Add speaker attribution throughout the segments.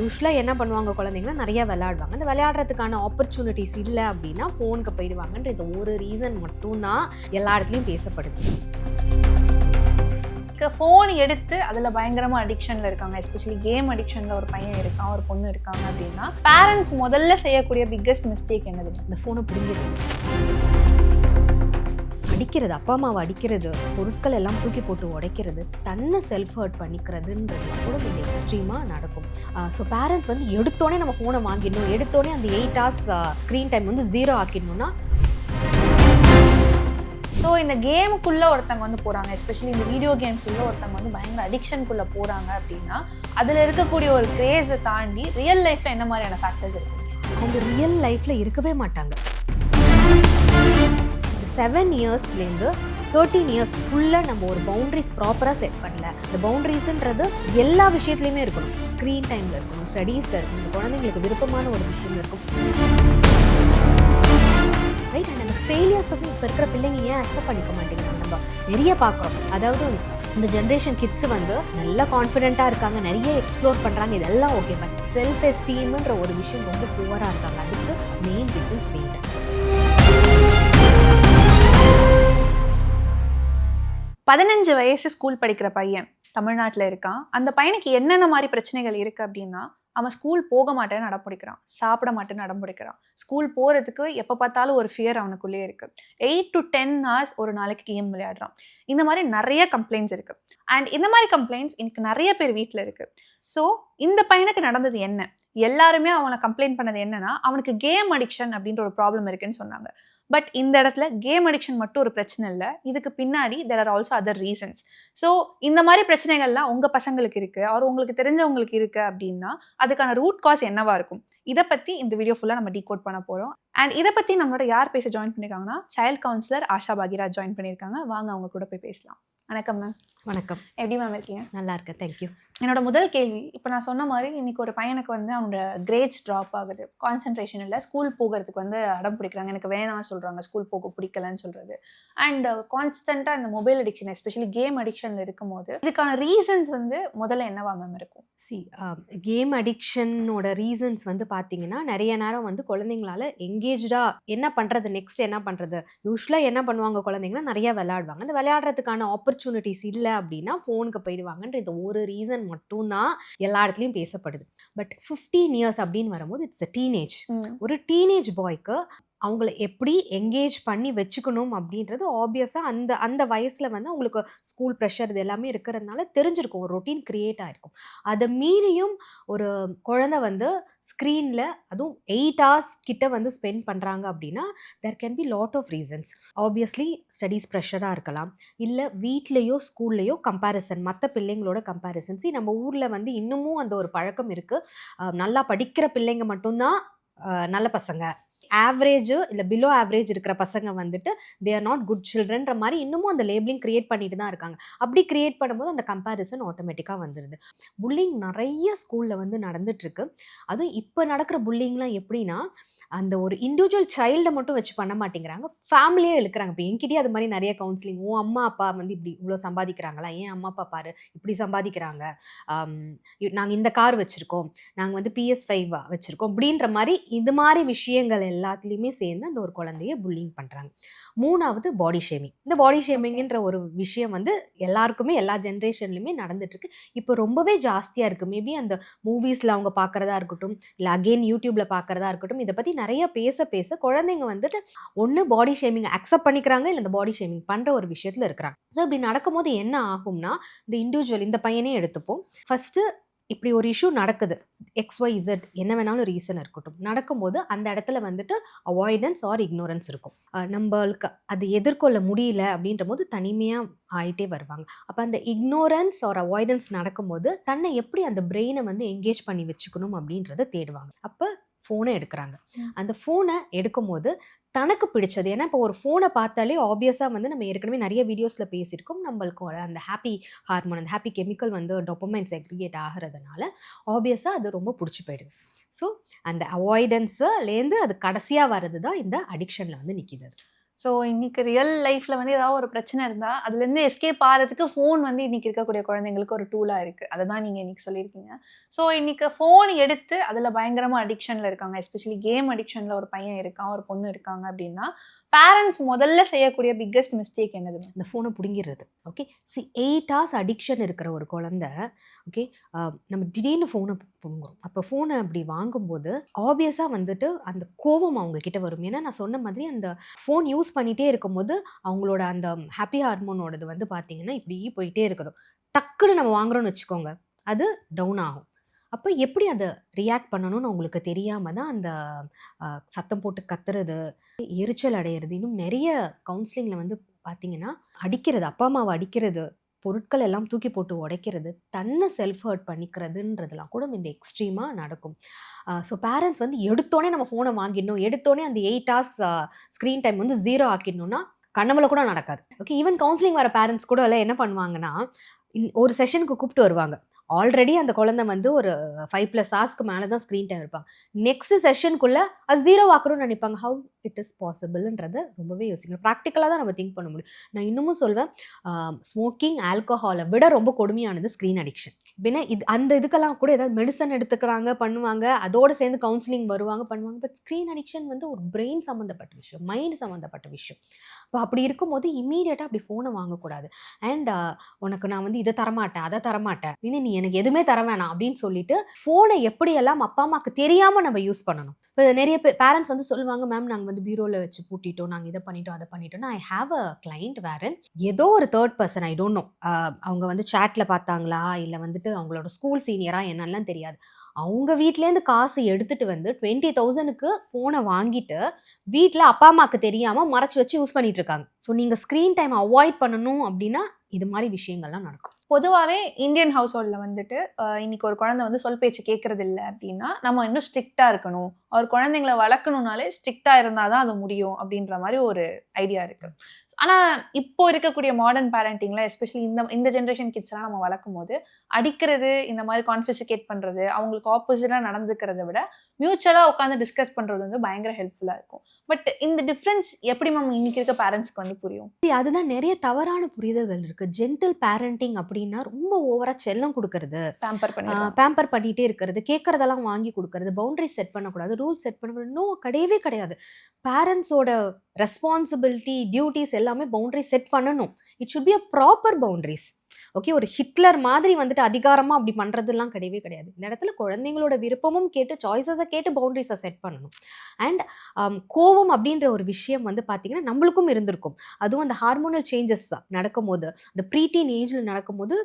Speaker 1: யூஸ்வலாக என்ன பண்ணுவாங்க குழந்தைங்கன்னா நிறைய விளையாடுவாங்க. அந்த விளையாடுறதுக்கான ஆப்பர்ச்சுனிட்டிஸ் இல்லை அப்படின்னா ஃபோனுக்கு போயிடுவாங்கன்ற இந்த ஒரு ரீசன் மட்டும்தான் எல்லா இடத்துலையும் பேசப்படுது.
Speaker 2: ஃபோன் எடுத்து அதில் பயங்கரமாக அடிக்ஷனில் இருக்காங்க. எஸ்பெஷலி கேம் அடிக்ஷனில் ஒரு பையன் இருக்கான் ஒரு பொண்ணு இருக்காங்க அப்படின்னா பேரண்ட்ஸ் முதல்ல செய்யக்கூடிய பிக்கஸ்ட் மிஸ்டேக் என்னது?
Speaker 1: இந்த ஃபோனை பிடிங்கிறது அடிக்கிறது அப்பா அம்மாவை அடிக்கிறது பொருட்கள் எல்லாம் தூக்கி போட்டு உடைக்கிறது தன்னை செல்ஃப் ஹர்ட் பண்ணிக்கிறதுன்றது கூட கொஞ்சம் எக்ஸ்ட்ரீமாக நடக்கும். ஸோ பேரண்ட்ஸ் வந்து எடுத்தோடனே நம்ம ஃபோனை வாங்கிடணும் எடுத்தோடனே அந்த எயிட் ஹவர்ஸ் ஸ்க்ரீன் டைம் வந்து ஜீரோ ஆக்கிடணும்னா
Speaker 2: ஸோ இந்த கேமுக்குள்ளே ஒருத்தங்க வந்து போகிறாங்க எஸ்பெஷலி இந்த வீடியோ கேம்ஸ் உள்ள ஒருத்தங்க வந்து பயங்கர அடிக்ஷனுக்குள்ளே போகிறாங்க அப்படின்னா அதில் இருக்கக்கூடிய ஒரு கிரேஸை தாண்டி ரியல் லைஃப்பில் என்ன மாதிரியான ஃபேக்டர்ஸ் இருக்கும்
Speaker 1: அவங்க ரியல் லைஃப்பில் இருக்கவே மாட்டாங்க. செவன் இயர்ஸ்லேருந்து தேர்ட்டீன் இயர்ஸ் ஃபுல்லாக நம்ம ஒரு பவுண்ட்ரிஸ் ப்ராப்பராக செட் பண்ணல. இந்த பவுண்டரிஸ்ன்றது எல்லா விஷயத்துலையுமே இருக்கணும். ஸ்க்ரீன் டைமில் இருக்கணும் ஸ்டடீஸில் இருக்கணும் இந்த குழந்தைங்களுக்கு விருப்பமான ஒரு விஷயம் இருக்கும். ரைட் அண்ட் அந்த ஃபெயிலியர்ஸுக்கும் இப்போ இருக்கிற பிள்ளைங்க ஏன் அக்செப்ட் பண்ணிக்க மாட்டேங்கிறாங்க நம்ம? நிறைய பார்க்குறோம். அதாவது இந்த ஜென்ரேஷன் கிட்ஸ் வந்து நல்லா கான்ஃபிடென்ட்டாக இருக்காங்க நிறைய எக்ஸ்ப்ளோர் பண்ணுறாங்க இதெல்லாம் ஓகே பட் செல்ஃப் எஸ்டீம்ன்ற ஒரு விஷயம் ரொம்ப புவராக இருக்காங்க. அதுக்கு
Speaker 2: பதினஞ்சு வயசு ஸ்கூல் படிக்கிற பையன் தமிழ்நாட்டில் இருக்கான். அந்த பையனுக்கு என்னென்ன மாதிரி பிரச்சனைகள் இருக்குது அப்படின்னா அவன் ஸ்கூல் போக மாட்டேன்னு நடப்பிடிக்கிறான் சாப்பிட மாட்டேன்னு அடம்பிடிக்கிறான் ஸ்கூல் போகிறதுக்கு எப்போ பார்த்தாலும் ஒரு ஃபியர் அவனுக்குள்ளேயே இருக்குது எயிட் டு டென் ஹவர்ஸ் ஒரு நாளைக்கு கேம் விளையாடுறான். இந்த மாதிரி நிறைய கம்ப்ளைண்ட்ஸ் இருக்குது அண்ட் இந்த மாதிரி கம்ப்ளைண்ட்ஸ் எனக்கு நிறைய பேர் வீட்டில் இருக்குது ஸோ இந்த பையனுக்கு நடந்தது என்ன? எல்லாருமே அவனை கம்ப்ளைண்ட் பண்ணது என்னன்னா அவனுக்கு கேம் அடிக்ஷன் அப்படின்ற ஒரு ப்ராப்ளம் இருக்குன்னு சொன்னாங்க. பட் இந்த இடத்துல கேம் அடிக்ஷன் மட்டும் ஒரு பிரச்சனை இல்லை. இதுக்கு பின்னாடி there are also other reasons so இந்த மாதிரி பிரச்சனைகள்லாம் உங்கள் பசங்களுக்கு இருக்குது அவர் உங்களுக்கு தெரிஞ்சவங்களுக்கு இருக்குது அப்படின்னா அதுக்கான ரூட் காஸ் என்னவாக இருக்கும்? இதை பற்றி இந்த வீடியோ ஃபுல்லாக நம்ம டீகோட் பண்ண போகிறோம் அண்ட் இதை பற்றி நம்மளோட யார் பேச ஜாயின் பண்ணியிருக்காங்கன்னா child counsellor Asha Bagira join பண்ணியிருக்காங்க வாங்க அவங்க கூட போய் பேசலாம். வணக்கம் மேம்
Speaker 1: வணக்கம்.
Speaker 2: எப்படி மேம் இருக்கீங்க?
Speaker 1: நல்லா இருக்கேன். தேங்க்யூ
Speaker 2: என்னோட முதல் கேள்வி இப்போ நான் சொன்ன மாதிரி இன்னைக்கு ஒரு பையனுக்கு வந்து அவனோட கிரேட்ஸ் ட்ராப் ஆகுது. கான்சென்ட்ரேஷன் இல்லை. ஸ்கூல் போகிறதுக்கு வந்து அடம் பிடிக்கிறாங்க. எனக்கு வேணாம் சொல்கிறாங்க ஸ்கூல் போக பிடிக்கலன்னு சொல்கிறது அண்ட் கான்ஸ்டண்ட்டாக இந்த மொபைல் அடிக்ஷன் எஸ்பெஷலி கேம் அடிக்ஷனில் இருக்கும்போது இதுக்கான ரீசன்ஸ் வந்து முதல்ல என்னவா மேம் இருக்கும்?
Speaker 1: சி கேம் அடிக்ஷனோட ரீசன்ஸ் வந்து பார்த்தீங்கன்னா நிறைய நேரம் வந்து குழந்தைங்களால எங்கேஜாக என்ன பண்ணுறது நெக்ஸ்ட் என்ன பண்ணுறது யூஸ்வலாக என்ன பண்ணுவாங்க குழந்தைங்கன்னா நிறைய விளையாடுவாங்க. அந்த விளையாடுறதுக்கான ஆப்பர்ச்சுனிட்டிஸ் இல்லை. அப்படின்னா ஃபோனுக்கு போயிடுவாங்கன்ற இந்த ஒரு ரீசன் மட்டும்தான் எல்லா இடத்துலையும் பேசப்படுது. பட் ஃபிஃப்டீன் இயர்ஸ் அப்படின்னு வரும்போது இட்ஸ் அ டீனேஜ் ஒரு டீனேஜ் பாய்க்கு அவங்கள எப்படி எங்கேஜ் பண்ணி வச்சுக்கணும் அப்படின்றது ஆப்வியஸாக அந்த அந்த வயசில் வந்து அவங்களுக்கு ஸ்கூல் ப்ரெஷர் இது எல்லாமே இருக்கிறதுனால தெரிஞ்சிருக்கும். ஒரு ரொட்டீன் க்ரியேட் ஆகிருக்கும் அதை மீறியும் ஒரு குழந்தை வந்து ஸ்க்ரீனில் அதுவும் எயிட் ஹவர்ஸ் கிட்ட வந்து ஸ்பெண்ட் பண்ணுறாங்க அப்படின்னா there can be lot of reasons obviously studies ப்ரெஷராக இருக்கலாம். இல்லை வீட்லேயோ ஸ்கூல்லையோ கம்பேரிசன் மற்ற பிள்ளைங்களோட கம்பேரிசன்ஸ் நம்ம ஊரில் வந்து இன்னமும் அந்த ஒரு பழக்கம் இருக்குது நல்லா படிக்கிற பிள்ளைங்க மட்டும்தான் நல்ல பசங்க. ஆவரேஜ் இல்லை பிலோ ஆவரேஜ் இருக்கிற பசங்க வந்துட்டு தே ஆர் நாட் குட் சில்ட்ரன்ற மாதிரி இன்னமும் அந்த லேபிளிங் கிரியேட் பண்ணிட்டு தான் இருக்காங்க. அப்படி கிரியேட் பண்ணும்போது அந்த கம்பேரிசன் ஆட்டோமேட்டிக்காக வந்துடுது புல்லிங் நிறைய ஸ்கூலில் வந்து நடந்துட்டுருக்கு. அதுவும் இப்போ நடக்கிற புல்லிங்லாம் எப்படின்னா அந்த ஒரு இண்டிவிஜுவல் சைல்டை மட்டும் வச்சு பண்ண மாட்டேங்கிறாங்க. ஃபேமிலியே இழுக்கிறாங்க. இப்போ என்கிட்டயே அது மாதிரி நிறைய கவுன்சிலிங் உன் அம்மா அப்பா வந்து இப்படி இவ்வளோ சம்பாதிக்கிறாங்களா? ஏன் அம்மா அப்பா பாரு இப்படி சம்பாதிக்கிறாங்க? நாங்கள் இந்த கார் வச்சுருக்கோம். நாங்கள் வந்து பிஎஸ் ஃபைவ் வச்சுருக்கோம். அப்படின்ற மாதிரி இது மாதிரி விஷயங்கள் எல்லாத்துலேயுமே சேர்ந்து அந்த ஒரு குழந்தைய புல்லிங் பண்ணுறாங்க மூணாவது பாடி ஷேமிங் இந்த பாடி ஷேமிங்ன்ற ஒரு விஷயம் வந்து எல்லாருக்குமே எல்லா ஜென்ரேஷன்லையுமே நடந்துட்டுருக்கு. இப்போ ரொம்பவே ஜாஸ்தியாக இருக்குது மேபி அந்த மூவிஸில் அவங்க பார்க்குறதா இருக்கட்டும் இல்லை அகெயின் யூடியூப்பில் பார்க்குறதா இருக்கட்டும் இதை பற்றி நிறைய பேச பேச குழந்தைங்க வந்துட்டு ஒன்று பாடி ஷேமிங் அக்செப்ட் பண்ணிக்கிறாங்க இல்லை இந்த பாடி ஷேமிங் பண்ணுற ஒரு விஷயத்தில் இருக்கிறாங்க. ஸோ இப்படி நடக்கும்போது என்ன ஆகும்னா இந்த இண்டிவிஜுவல் இந்த பையனே எடுத்துப்போம். ஃபஸ்ட்டு இப்படி ஒரு இஷ்யூ நடக்குது. எக்ஸ் ஒய் இசட் என்ன வேணாலும் ரீசன் இருக்கட்டும். நடக்கும்போது அந்த இடத்துல வந்துட்டு அவாய்டன்ஸ் ஆர் இக்னோரன்ஸ் இருக்கும். நம்மளுக்கு அது எதிர்கொள்ள முடியல அப்படின்ற போது தனிமையாக ஆயிட்டே வருவாங்க. அப்போ அந்த இக்னோரன்ஸ் ஆர் அவாய்டன்ஸ் நடக்கும்போது தன்னை எப்படி அந்த பிரெயினை வந்து என்கேஜ் பண்ணி வச்சுக்கணும் அப்படின்றத தேடுவாங்க. அப்போ ஃபோனை எடுக்கிறாங்க. அந்த ஃபோனை எடுக்கும்போது தனக்கு பிடிச்சது. ஏன்னா இப்போ ஒரு ஃபோனை பார்த்தாலே ஆப்வியஸாக வந்து நம்ம ஏற்கனவே நிறைய வீடியோஸில் பேசியிருக்கோம். நம்மளுக்கு அந்த ஹாப்பி ஹார்மோன் அந்த ஹாப்பி கெமிக்கல் வந்து டொப்பமைன் செக்ரிகேட் ஆகிறதுனால ஆப்வியஸாக அது ரொம்ப பிடிச்சி போயிடுது. ஸோ அந்த அவாய்டன்ஸுலேருந்து அது கடைசியாக வர்றது தான் இந்த அடிக்ஷனில் வந்து நிற்கிது
Speaker 2: ஸோ இன்னைக்கு ரியல் லைஃப்ல வந்து ஏதாவது ஒரு பிரச்சனை இருந்தால் அதுலேருந்து எஸ்கேப் ஆகிறதுக்கு ஃபோன் வந்து இன்னைக்கு இருக்கக்கூடிய குழந்தைங்களுக்கு ஒரு டூலாக இருக்குது அதை தான் நீங்கள் இன்றைக்கி சொல்லியிருக்கீங்க. ஸோ இன்னைக்கு ஃபோன் எடுத்து அதில் பயங்கரமாக அடிக்ஷனில் இருக்காங்க. எஸ்பெஷலி கேம் அடிக்ஷனில் ஒரு பையன் இருக்கான் ஒரு பொண்ணு இருக்காங்க அப்படின்னா பேரண்ட்ஸ் முதல்ல செய்யக்கூடிய பிக்கஸ்ட் மிஸ்டேக் என்னது?
Speaker 1: இந்த ஃபோனை பிடுங்கிடுறது. Okay see eight hours addiction இருக்கிற ஒரு குழந்தை ஓகே நம்ம திடீர்னு ஃபோனை பிடுங்குறோம். அப்போ ஃபோனை அப்படி வாங்கும்போது ஆப்வியஸாக வந்துட்டு அந்த கோவம் அவங்க கிட்ட வரும். ஏன்னா நான் சொன்ன மாதிரி அந்த ஃபோன் யூஸ் பண்ணிகிட்டே இருக்கும்போது அவங்களோட அந்த ஹாப்பி ஹார்மோனோடது வந்து பார்த்தீங்கன்னா இப்படி போயிட்டே இருக்குது. டக்குன்னு நம்ம வாங்குறோம்னு வச்சுக்கோங்க அது டவுன் ஆகும். அப்போ எப்படி அதை ரியாக்ட் பண்ணணும்னு அவங்களுக்கு தெரியாமல் தான் அந்த சத்தம் போட்டு கத்துறது எரிச்சல் அடையிறது இன்னும் நிறைய கவுன்சிலிங்கில் வந்து பார்த்தீங்கன்னா அடிக்கிறது அப்பா அம்மாவை அடிக்கிறது பொருட்கள் எல்லாம் தூக்கி போட்டு உடைக்கிறது தன்னை செல்ஃப் ஹர்ட் பண்ணிக்கிறதுன்றதெல்லாம் கூட இந்த எக்ஸ்ட்ரீமாக நடக்கும். ஸோ பேரண்ட்ஸ் வந்து எடுத்தோடனே நம்ம ஃபோனை வாங்கிடணும் எடுத்தோடனே அந்த எயிட் ஹவர்ஸ் ஸ்க்ரீன் டைம் வந்து ஜீரோ ஆக்கிடணும்னா கனவுல கூட நடக்காது. ஓகே ஈவன் கவுன்சிலிங் வர பேரண்ட்ஸ் கூட எல்லாம் என்ன பண்ணுவாங்கன்னா ஒரு செஷனுக்கு கூப்பிட்டு வருவாங்க. ஆல்ரெடி அந்த குழந்தை வந்து ஒரு ஃபைவ் ப்ளஸ் ஹார்ஸ்க்கு மேலே தான் ஸ்க்ரீன் டைம் இருப்பாங்க நெக்ஸ்ட் செஷனுக்குள்ளே அது ஜீரோ ஆக்கணும்னு நினைப்பாங்க. ஹவு இட் இஸ் பாசிபிள்ன்றத ரொம்பவே யோசிக்கணும் ப்ராக்டிக்கலாக தான் நம்ம திங்க் பண்ண முடியும். நான் இன்னமும் சொல்வேன் ஸ்மோக்கிங் ஆல்கஹாலை விட ரொம்ப கொடுமையானது ஸ்க்ரீன் அடிக்ஷன் பின்ன இது அந்த இதுக்கெல்லாம் கூட ஏதாவது மெடிசன் எடுத்துக்கிறாங்க பண்ணுவாங்க அதோடு சேர்ந்து கவுன்சிலிங் வருவாங்க பண்ணுவாங்க. பட் ஸ்க்ரீன் அடிக்ஷன் வந்து ஒரு பிரெயின் சம்மந்தப்பட்ட விஷயம் மைண்ட் சம்மந்தப்பட்ட விஷயம். இப்போ அப்படி இருக்கும்போது இம்மீடியட்டாக அப்படி ஃபோனை வாங்கக்கூடாது. அண்ட் உனக்கு நான் வந்து இதை தரமாட்டேன் அதை தரமாட்டேன். இன்னும் நீ எனக்கு எதுவுமே தர வேணாம் அப்படின்னு சொல்லிட்டு ஃபோனை எப்படியெல்லாம் அப்பா அம்மாவுக்கு தெரியாமல் நம்ம யூஸ் பண்ணணும். இப்போ நிறைய பேர் பேரண்ட்ஸ் வந்து சொல்லுவாங்க மேம் நாங்கள் வந்து பீரோவில் வச்சு பூட்டிட்டோம் நாங்கள் இதை பண்ணிட்டோம் அதை பண்ணிட்டோம் ஐ ஹாவ் அ கிளைண்ட் வேறன். ஏதோ ஒரு third person I don't know அவங்க வந்து சேட்டில் பார்த்தாங்களா? இல்லை வந்துட்டு அவங்களோட ஸ்கூல் சீனியராக என்னெல்லாம் தெரியாது. அவங்க வீட்லேருந்து காசு எடுத்துட்டு வந்து டுவெண்ட்டி தௌசண்ட்க்கு ஃபோனை வாங்கிட்டு வீட்டில் அப்பா அம்மாவுக்கு தெரியாமல் மறைச்சி வச்சு யூஸ் பண்ணிட்டு இருக்காங்க. ஸோ நீங்கள் ஸ்க்ரீன் டைம் அவாய்ட் பண்ணணும் அப்படின்னா இது மாதிரி விஷயங்கள்லாம் நடக்கும்.
Speaker 2: பொதுவாகவே இந்தியன் ஹவுஸ் ஹோல்டில் வந்துட்டு இன்னைக்கு ஒரு குழந்தை வந்து சொல் பேச்சு கேட்கறது இல்லை அப்படின்னா நம்ம இன்னும் ஸ்ட்ரிக்டாக இருக்கணும். ஒரு குழந்தைங்களை வளர்க்கணும்னாலே ஸ்ட்ரிக்டாக இருந்தால் தான் அது முடியும் அப்படின்ற மாதிரி ஒரு ஐடியா இருக்குது ஆனால் இப்போ இருக்கக்கூடிய மாடர்ன் பேரண்டிங்ல எஸ்பெஷலி இந்த இந்த ஜென்ரேஷன் கிட்ஸ்லாம் நம்ம வளர்க்கும் போது அடிக்கிறது இந்த மாதிரி கான்ஃபிசிகேட் பண்றது அவங்களுக்கு ஆப்போசிட்டாக நடந்துக்கிறத விட மியூச்சுவலாக உட்காந்து டிஸ்கஸ் பண்றது வந்து பயங்கர ஹெல்ப்ஃபுல்லாக இருக்கும். பட் இந்த டிஃப்ரென்ஸ் எப்படி மேம் இன்னைக்கு இருக்க பேரண்ட்ஸ்க்கு வந்து புரியும்?
Speaker 1: அதுதான் நிறைய தவறான புரிதல்கள் இருக்கு. ஜென்டில் பேரண்டிங் அப்படின்னா ரொம்ப ஓவரா செல்லம் கொடுக்கறது.
Speaker 2: பேம்பர் பண்ணி
Speaker 1: பேம்பர் பண்ணிட்டே இருக்கிறது. கேட்கறதெல்லாம் வாங்கி கொடுக்கறது. பவுண்டரி செட் பண்ணக்கூடாது. ரூல் செட் பண்ணக்கூடாது. நோ கிடையவே கிடையாது. பேரண்ட்ஸோட ரெஸ்பான்சிபிலிட்டி டியூட்டிஸ் எல்லாமே பவுண்ட்ரி செட் பண்ணணும். It should be a proper boundaries okay ஒரு ஹிட்லர் மாதிரி வந்துட்டு அதிகாரமாக அப்படி பண்ணுறதுலாம் கிடையவே கிடையாது. இந்த இடத்துல குழந்தைங்களோட விருப்பமும் கேட்டு சாய்ஸஸை கேட்டு பவுண்டரிஸை செட் பண்ணணும். அண்ட் um, கோவம் அப்படின்ற ஒரு விஷயம் வந்து பார்த்திங்கன்னா நம்மளுக்கும் இருந்திருக்கும். அதுவும் அந்த ஹார்மோனல் சேஞ்சஸ் நடக்கும்போது அந்த ப்ரீட்டீன் ஏஜில் நடக்கும்போது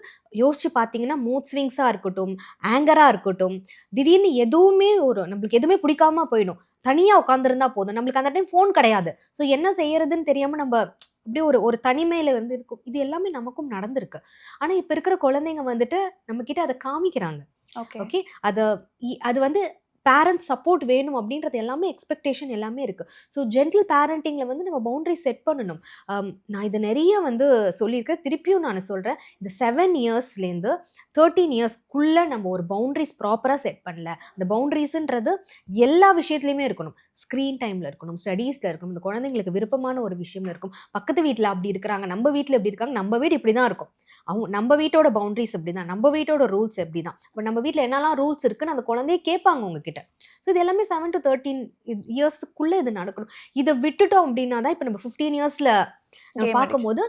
Speaker 1: யோசிச்சு பார்த்தீங்கன்னா மூட் ஸ்விங்ஸாக இருக்கட்டும் ஆங்கராக இருக்கட்டும் திடீர்னு எதுவுமே ஒரு நம்மளுக்கு எதுவுமே பிடிக்காம போயிடும். தனியாக உட்காந்துருந்தா போதும். நம்மளுக்கு அந்த டைம் ஃபோன் கிடையாது. ஸோ என்ன செய்யறதுன்னு தெரியாமல் நம்ம அப்படியே ஒரு ஒரு தனிமையில வந்து இருக்கும். இது எல்லாமே நமக்கும் நடந்திருக்கு. ஆனால் இப்போ இருக்கிற குழந்தைங்க வந்துட்டு நம்ம கிட்ட அதை காமிக்கிறாங்க.
Speaker 2: ஓகே.
Speaker 1: ஓகே? அதை அது வந்து பேரண்ட்ஸ் சப்போர்ட் வேணும் அப்படின்றது எல்லாமே எக்ஸ்பெக்டேஷன் எல்லாமே இருக்குது ஸோ ஜென்டில் பேரண்டிங்கில் வந்து நம்ம பவுண்ட்ரி செட் பண்ணணும். Um, நான் இதை நிறைய வந்து சொல்லியிருக்கேன். திருப்பியும் நான் சொல்கிறேன் இந்த செவன் இயர்ஸ்லேருந்து தேர்ட்டீன் இயர்ஸ்க்குள்ளே நம்ம ஒரு பவுண்ட்ரிஸ் ப்ராப்பராக செட் பண்ணல. அந்த பவுண்ட்ரிஸுன்றது எல்லா விஷயத்துலையுமே இருக்கணும். ஸ்க்ரீன் டைமில் இருக்கணும் ஸ்டடீஸில் இருக்கணும் இந்த குழந்தைங்களுக்கு விருப்பமான ஒரு விஷயம்ல இருக்கும் பக்கத்து வீட்டில் அப்படி இருக்கிறாங்க நம்ம வீட்டில் எப்படி இருக்காங்க நம்ம வீடு இப்படி தான் இருக்கும். அவங்க நம்ம வீட்டோட பவுண்ட்ரிஸ் இப்படி தான் நம்ம வீட்டோட ரூல்ஸ் எப்படி தான் இப்போ நம்ம வீட்டில் என்னெல்லாம் ரூல்ஸ் இருக்குன்னு அந்த குழந்தைய கேட்பாங்க உங்ககிட்ட. ஸோ இது எல்லாமே செவன் டு தேர்ட்டீன் இயர்ஸ்க்குள்ளே இது நடக்கணும். இதை விட்டுட்டோம் அப்படின்னா தான் இப்போ நம்ம ஃபிஃப்டீன் இயர்ஸில் பார்க்கும்போது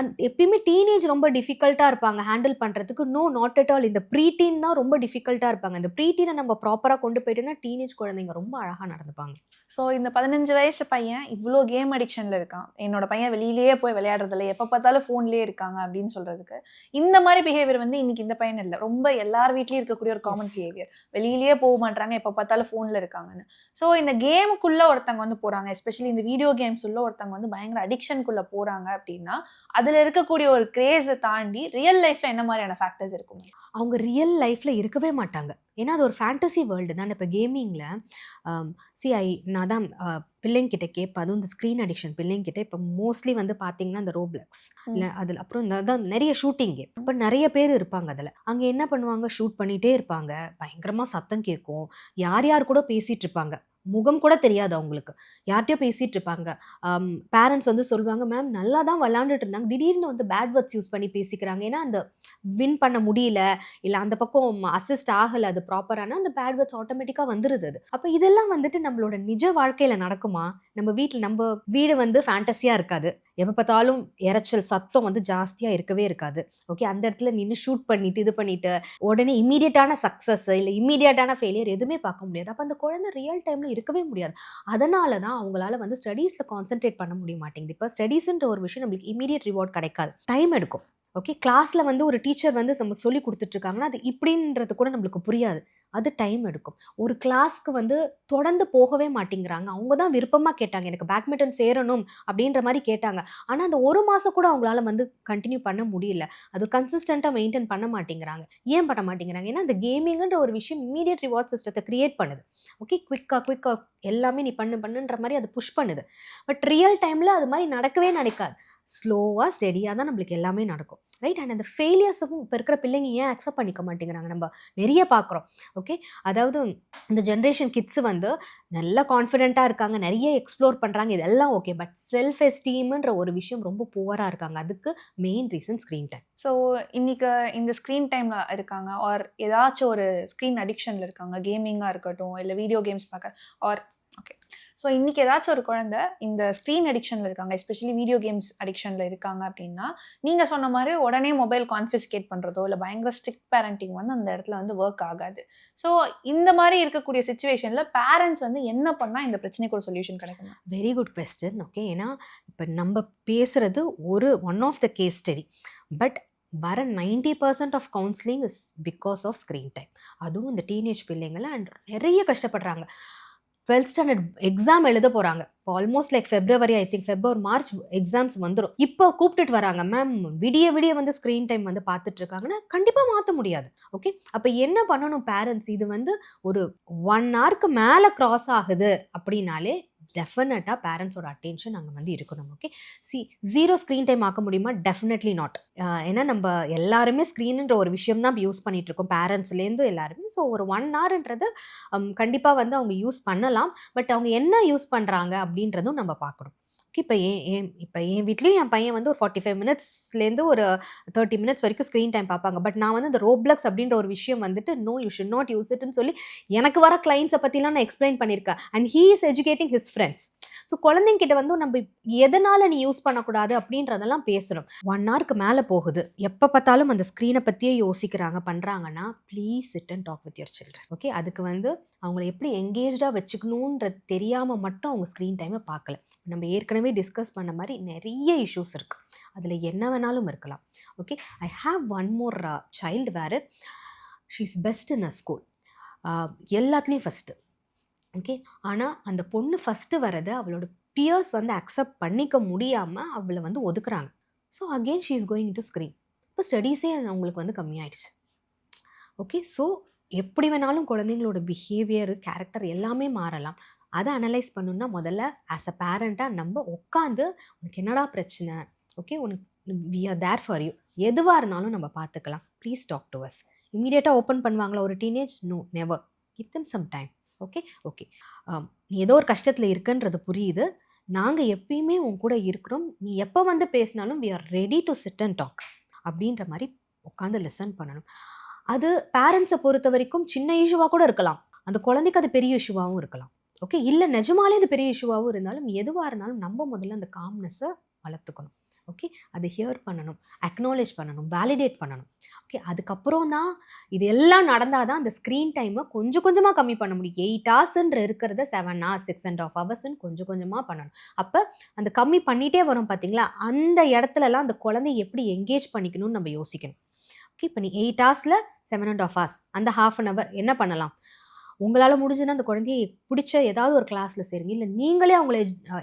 Speaker 1: அந் எப்பயுமே டீனேஜ் ரொம்ப டிஃபிகல்ட்டாக இருப்பாங்க. ஹேண்டில் பண்ணுறதுக்கு நோ நாட் அட் ஆல் இந்த ப்ரீடீன் தான் ரொம்ப டிஃபிகல்ட்டாக இருப்பாங்க. இந்த ப்ரீடீனை நம்ம ப்ராப்பராக கொண்டு போயிட்டோன்னா டீனேஜ் குழந்தைங்க ரொம்ப அழகாக நடந்துப்பாங்க.
Speaker 2: ஸோ இந்த பதினஞ்சு வயசு பையன் இவ்வளோ கேம் அடிக்ஷனில் இருக்கான். என்னோட பையன் வெளியிலேயே போய் விளையாடுறதில்ல எப்போ பார்த்தாலும் ஃபோன்லேயே இருக்காங்க அப்படின்னு சொல்றதுக்கு. இந்த மாதிரி பிஹேவியர் வந்து இன்னைக்கு இந்த பையன் இல்லை. ரொம்ப எல்லார் வீட்லேயும் இருக்கக்கூடிய ஒரு காமன். பிஹேவியர் வெளியிலேயே போக மாட்டாங்க எப்போ பார்த்தாலும் ஃபோனில் இருக்காங்கன்னு. ஸோ இந்த கேமுக்குள்ள ஒருத்தங்க வந்து போறாங்க. எஸ்பெஷலி இந்த வீடியோ கேம்ஸ் உள்ள ஒருத்தங்க வந்து பயங்கர அடிக்ஷனுக்குள்ள போறாங்க அப்படின்னா அதுல இருக்கக்கூடிய ஒரு கிரேஸை தாண்டி ரியல் லைஃப்ல என்ன மாதிரியான ஃபேக்டர்ஸ் இருக்கும்
Speaker 1: அவங்க ரியல் லைஃப்பில் இருக்கவே மாட்டாங்க. ஏன்னா அது ஒரு ஃபேண்டசி வேர்ல்டு தான். இப்போ கேமிங்கில் சி ஐ நான் தான் பிள்ளைங்கிட்ட கேட்பேன் அதுவும் இந்த ஸ்க்ரீன் அடிக்ஷன் பிள்ளைங்கிட்ட இப்போ மோஸ்ட்லி வந்து பார்த்தீங்கன்னா இந்த ரோப்ளக்ஸ் இல்லை அதில் அப்புறம் இந்த அதான் நிறைய ஷூட்டிங் கேம் இப்போ நிறைய பேர் இருப்பாங்க அதில். அங்கே என்ன பண்ணுவாங்க? ஷூட் பண்ணிகிட்டே இருப்பாங்க. பயங்கரமாக சத்தம் கேட்கும். யார் யார் கூட பேசிகிட்டு இருப்பாங்க. முகம் கூட தெரியாது அவங்களுக்கு. யார்கிட்டயோ பேசிகிட்டு இருப்பாங்க பேரண்ட்ஸ் வந்து சொல்லுவாங்க மேம் நல்லா தான் விளாண்டுட்டு இருந்தாங்க திடீர்னு வந்து பேட் வேர்ட்ஸ் யூஸ் பண்ணி பேசிக்கிறாங்க. ஏன்னா அந்த வின் பண்ண முடியல. இல்லை அந்த பக்கம் அசிஸ்ட் ஆகலை. அது ப்ராப்பரான அந்த பேட் வேர்ட்ஸ் ஆட்டோமேட்டிக்காக வந்துடுது அது. அப்போ இதெல்லாம் வந்துட்டு நம்மளோட நிஜ வாழ்க்கையில் நடக்குமா? நம்ம வீட்டில் நம்ம வீடு வந்து ஃபேண்டஸியாக இருக்காது. எப்போ பார்த்தாலும் இறைச்சல் சத்தம் வந்து ஜாஸ்தியாக இருக்கவே இருக்காது. ஓகே அந்த இடத்துல நின்று ஷூட் பண்ணிட்டு இது பண்ணிட்டு உடனே இம்மீடியட்டான சக்ஸஸ் இல்லை இம்மீடியட்டான ஃபெயிலியர் எதுவுமே பார்க்க முடியாது. அப்போ அந்த குழந்தை ரியல் டைமில் இருக்கவே முடியாது. அதனால தான் அவங்களால வந்து ஸ்டடீஸில் கான்சென்ட்ரேட் பண்ண முடிய மாட்டேங்குது. இப்போ ஸ்டடீஸ்ன்ற ஒரு விஷயம் நம்மளுக்கு இமீடியட் ரிவார்ட் கிடைக்காது. டைம் எடுக்கும். ஓகே கிளாஸில் வந்து ஒரு டீச்சர் வந்து நம்ம சொல்லி கொடுத்துட்ருக்காங்கன்னா அது இப்படின்றது கூட நம்மளுக்கு புரியாது. அது டைம் எடுக்கும். ஒரு கிளாஸ்க்கு வந்து தொடர்ந்து போகவே மாட்டேங்கிறாங்க. அவங்க தான் விருப்பமாக கேட்டாங்க எனக்கு பேட்மிண்டன் சேரணும் அப்படின்ற மாதிரி கேட்டாங்க. ஆனால் அந்த ஒரு மாதம் கூட அவங்களால வந்து கண்டினியூ பண்ண முடியல. அது கன்சிஸ்டண்ட்டாக மெயின்டைன் பண்ண மாட்டேங்கிறாங்க. ஏன் பண்ண மாட்டேங்கிறாங்க? ஏன்னா அந்த கேமிங்ன்ற ஒரு விஷயம் இமீடியட் ரிவார்ட் சிஸ்டத்தை கிரியேட் பண்ணுது. ஓகே குவிக்காக குவிக்காக எல்லாமே நீ பண்ணு பண்ணுன்ற மாதிரி அது புஷ் பண்ணுது. பட் ரியல் டைமில் அது மாதிரி நடக்கவே நடக்காது. ஸ்லோவாக ஸ்டெடியாக தான் நம்மளுக்கு எல்லாமே நடக்கும். ரைட் அண்ட் அந்த ஃபெயிலியர்ஸும் இப்போ இருக்கிற பிள்ளைங்க ஏன் அக்செப்ட் பண்ணிக்க மாட்டேங்கிறாங்க? நம்ம நிறைய பார்க்குறோம். ஓகே அதாவது இந்த ஜென்ரேஷன் கிட்ஸ் வந்து நல்ல கான்ஃபிடென்ட்டாக இருக்காங்க நிறைய எக்ஸ்ப்ளோர் பண்ணுறாங்க இதெல்லாம் ஓகே பட் செல்ஃப் எஸ்டீம்ன்ற ஒரு விஷயம் ரொம்ப புவராக இருக்காங்க. அதுக்கு main reason screen time
Speaker 2: so இன்றைக்கி இந்த ஸ்க்ரீன் டைமில் இருக்காங்க ஆர் ஏதாச்சும் ஒரு ஸ்க்ரீன் அடிக்ஷனில் இருக்காங்க கேமிங்காக இருக்கட்டும் இல்லை வீடியோ கேம்ஸ் பார்க்க ஆர் ஓகே ஸோ இன்றைக்கி ஏதாச்சும் ஒரு குழந்தை இந்த ஸ்க்ரீன் அடிக்ஷனில் இருக்காங்க எஸ்பெஷலி வீடியோ கேம்ஸ் அடிக்ஷனில் இருக்காங்க அப்படின்னா நீங்கள் சொன்ன மாதிரி உடனே மொபைல் கான்ஃபிஸ்கேட் பண்ணுறதோ இல்லை பயங்கர ஸ்ட்ரிக்ட் பேரண்டிங் வந்து அந்த இடத்துல வந்து ஒர்க் ஆகாது. ஸோ இந்த மாதிரி இருக்கக்கூடிய சுச்சுவேஷனில் பேரண்ட்ஸ் வந்து என்ன பண்ணால் இந்த பிரச்சனைக்கு ஒரு சொல்யூஷன் கிடைக்கும்?
Speaker 1: வெரி குட் கொஸ்டின் ஓகே ஏன்னா இப்போ நம்ம பேசுகிறது ஒரு one of the case study but வர ninety percent of counselling is because of screen time அதுவும் இந்த டீனேஜ் பிள்ளைங்களை அண்ட் நிறைய கஷ்டப்படுறாங்க. டுவெல்த் ஸ்டாண்டர்ட் எக்ஸாம் எழுத போகிறாங்க இப்போ almost like February I think February March exams வந்துடும் இப்போ கூப்பிட்டுட்டு வராங்க மேம் விடிய விடிய வந்து ஸ்க்ரீன் டைம் வந்து பார்த்துட்டு இருக்காங்கன்னா கண்டிப்பாக மாற்ற முடியாது. ஓகே அப்போ என்ன பண்ணணும் பேரண்ட்ஸ் இது வந்து ஒரு ஒன் ஹவருக்கு மேலே க்ராஸ் ஆகுது அப்படின்னாலே டெஃபினட்டாக பேரண்ட்ஸோட அட்டென்ஷன் அங்கே வந்து இருக்கணும் okay see zero screen time ஆக்க முடியுமா? டெஃபினெட்லி நாட் ஏன்னா நம்ம எல்லாருமே ஸ்க்ரீனுன்ற ஒரு விஷயம் தான் யூஸ் பண்ணிட்டு இருக்கோம். பேரண்ட்ஸ்லேருந்து எல்லாருமே. ஸோ ஒரு ஒன் ஹவர்ன்றது கண்டிப்பாக வந்து அவங்க யூஸ் பண்ணலாம். பட் அவங்க என்ன யூஸ் பண்ணுறாங்க அப்படின்றதும் நம்ம பார்க்கணும். இப்போ ஏன் ஏன் இப்போ என் வீட்லேயும் என் பையன் வந்து ஒரு ஃபார்ட்டி ஃபைவ் மினிட்ஸ்லேருந்து ஒரு தேர்ட்டி மினிட்ஸ் வரைக்கும் ஸ்க்ரீன் டைம் பார்ப்பாங்க பட் நான் வந்து இந்த ரோப்ளக்ஸ் அப்படின்ற ஒரு விஷயம் வந்துட்டு no you should not use இட்னு சொல்லி எனக்கு வர கிளைண்ட்ஸை பற்றிலாம் நான் எக்ஸ்பிளைன் பண்ணியிருக்கேன் and he is educating his friends so குழந்தைங்கிட்ட வந்து நம்ம எதனால் நீ யூஸ் பண்ணக்கூடாது அப்படின்றதெல்லாம் பேசணும். ஒன் ஹவருக்கு மேலே போகுது. எப்போ பார்த்தாலும் அந்த ஸ்க்ரீனை பற்றியே யோசிக்கிறாங்க பண்ணுறாங்கன்னா please sit and talk with your children okay அதுக்கு வந்து அவங்கள எப்படி எங்கேஜாக வச்சுக்கணுன்றது தெரியாமல் மட்டும் அவங்க ஸ்க்ரீன் டைமை பார்க்கல. நம்ம ஏற்கனவே டிஸ்கஸ் பண்ண மாதிரி நிறைய இஷ்யூஸ் இருக்குது அதில் என்ன வேணாலும் இருக்கலாம். Okay I have one more child வேறு. She is best in a school எல்லாத்துலேயும் ஃபஸ்ட்டு ஓகே ஆனால் அந்த பொண்ணு ஃபஸ்ட்டு வரதை அவளோட பியர்ஸ் வந்து அக்செப்ட் பண்ணிக்க முடியாமல் அவளை வந்து ஒதுக்குறாங்க. So again she is going to screen இப்போ ஸ்டடீஸே அது அவங்களுக்கு வந்து கம்மியாயிடுச்சு. ஓகே ஸோ எப்படி வேணாலும் குழந்தைங்களோட பிஹேவியர் கேரக்டர் எல்லாமே மாறலாம். அதை அனலைஸ் பண்ணணும்னா முதல்ல ஆஸ் அ பேரண்ட்டாக நம்ம உட்காந்து உனக்கு என்னடா பிரச்சனை? ஓகே உனக்கு we are there for you எதுவாக இருந்தாலும் நம்ம பார்த்துக்கலாம். ப்ளீஸ் டாக் டு அஸ் இமீடியட்டாக ஓப்பன் பண்ணுவாங்களா ஒரு teenage no never give them some time okay okay நீ ஏதோ ஒரு கஷ்டத்தில் இருக்குன்றது புரியுது. நாங்கள் எப்பயுமே உன் கூட இருக்கிறோம். நீ எப்போ வந்து பேசினாலும் we are ready to sit and talk அப்படின்ற மாதிரி உட்காந்து லிசன் பண்ணணும். அது பேரண்ட்ஸை பொறுத்த வரைக்கும் சின்ன இஷ்யூவாக கூட இருக்கலாம். அந்த குழந்தைக்கு அது பெரிய இஷ்யூவாகவும் இருக்கலாம். ஓகே இல்லை நிஜமாலே அது பெரிய இஷ்யூவாகவும் இருந்தாலும் எதுவாக இருந்தாலும் நம்ம முதல்ல அந்த காம்னஸை வளர்த்துக்கணும். ஓகே அதை ஹியர் பண்ணணும் அக்னாலேஜ் பண்ணணும் வேலிடேட் பண்ணணும். ஓகே அதுக்கப்புறம் தான் இது எல்லாம் நடந்தால் தான் அந்த ஸ்க்ரீன் டைமை கொஞ்சம் கொஞ்சமாக கம்மி பண்ண முடியும். எயிட் ஹவர்ஸ்ன்ற இருக்கிறத seven hours six and half ஹவர்ஸ்ன்னு கொஞ்சம் கொஞ்சமாக பண்ணணும். அப்போ அந்த கம்மி பண்ணிகிட்டே வரும் பார்த்தீங்களா அந்த இடத்துலலாம் அந்த குழந்தைய எப்படி என்கேஜ் பண்ணிக்கணும்னு நம்ம யோசிக்கணும். ஓகே இப்போ நீ எயிட் ஹவர்ஸில் செவன் அண்ட் ஆஃப் ஹவர்ஸ் அந்த ஹாஃப் அன் ஹவர் என்ன பண்ணலாம்? உங்களால் முடிஞ்சுன்னா அந்த குழந்தைய பிடிச்ச ஏதாவது ஒரு கிளாஸில் சேருங்க. இல்லை நீங்களே அவங்கள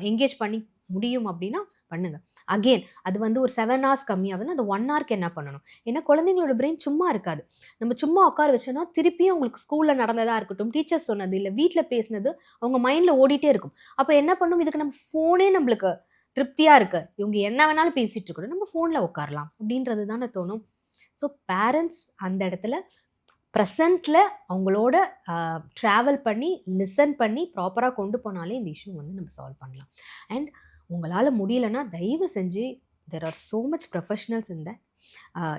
Speaker 1: என்கேஜ் பண்ணி முடியும் அப்படின்னா பண்ணுங்க. அகெயின் அது வந்து ஒரு செவன் ஹவர்ஸ் கம்மியாகுதுன்னா அந்த ஒன் ஹவருக்கு என்ன பண்ணணும்? ஏன்னா குழந்தைங்களோட பிரெயின் சும்மா இருக்காது. நம்ம சும்மா உட்கார வச்சோன்னா திருப்பியும் அவங்களுக்கு ஸ்கூலில் நடந்ததாக இருக்கட்டும் டீச்சர்ஸ் சொன்னது இல்லை வீட்டில் பேசினது அவங்க மைண்டில் ஓடிட்டே இருக்கும். அப்போ என்ன பண்ணும்? இதுக்கு நம்ம ஃபோனே நம்மளுக்கு திருப்தியாக இருக்கு. இவங்க என்ன வேணாலும் பேசிகிட்டு இருக்கணும் நம்ம ஃபோனில் உட்காரலாம். அப்படின்றது தானே தோணும். ஸோ பேரண்ட்ஸ் அந்த இடத்துல ப்ரெசண்ட்டில் அவங்களோட ட்ராவல் பண்ணி லிசன் பண்ணி ப்ராப்பராக கொண்டு போனாலே இந்த இஷ்யூ வந்து நம்ம சால்வ் பண்ணலாம். அண்ட் உங்களால் முடியலன்னா தயவு செஞ்சு there are so much professionals இந்த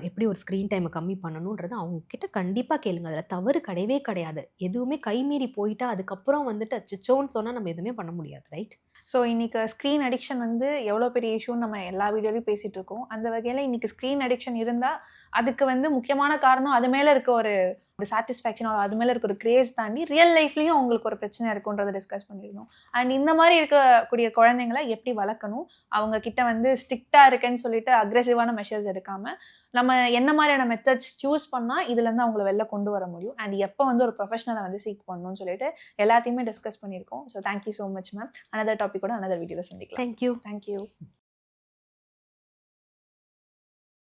Speaker 1: எப்படி ஒரு ஸ்க்ரீன் டைமை கம்மி பண்ணணுன்றது அவங்கக்கிட்ட கண்டிப்பாக கேளுங்க. அதில் தவறு கிடையவே கிடையாது. எதுவுமே கைமீறி போயிட்டா அதுக்கப்புறம் வந்துட்டு அச்சோன்னு சொன்னால் நம்ம எதுவுமே பண்ண முடியாது ரைட்
Speaker 2: ஸோ இன்றைக்கி ஸ்க்ரீன் அடிக்ஷன் வந்து எவ்வளோ பெரிய இஷ்யூன்னு நம்ம எல்லா வீடியோலையும் பேசிகிட்டு இருக்கோம். அந்த வகையில் இன்றைக்கி ஸ்க்ரீன் அடிக்ஷன் இருந்தால் அதுக்கு வந்து முக்கியமான காரணம் அது மேலே இருக்க ஒரு ஒரு சாட்டிஸ்ஃபேக்ஷன் அது மேலே இருக்க ஒரு கிரேஸ் தாண்டி ரியல் லைஃப்லையும் அவங்களுக்கு ஒரு பிரச்சனை இருக்குன்றதை டிஸ்கஸ் பண்ணியிருந்தோம் அண்ட் இந்த மாதிரி இருக்கக்கூடிய குழந்தைங்களை எப்படி வளர்க்கணும்? அவங்க கிட்ட வந்து ஸ்ட்ரிக்டாக இருக்கேன்னு சொல்லிட்டு அக்ரெசிவான மெஷர்ஸ் எடுக்காம நம்ம என்ன மாதிரியான மெத்தட்ஸ் சூஸ் பண்ணால் இதுலேருந்து அவங்கள வெளில கொண்டு வர முடியும்? அண்ட் எப்போ வந்து ஒரு ப்ரொஃபஷனலை வந்து சீக் பண்ணணும்னு சொல்லிட்டு எல்லாத்தையுமே டிஸ்கஸ் பண்ணியிருக்கோம். So thank you so much ma'am another டாப்பிக்கோட another வீடியோவில் சந்திக்கலாம்.
Speaker 1: Thank you
Speaker 2: thank you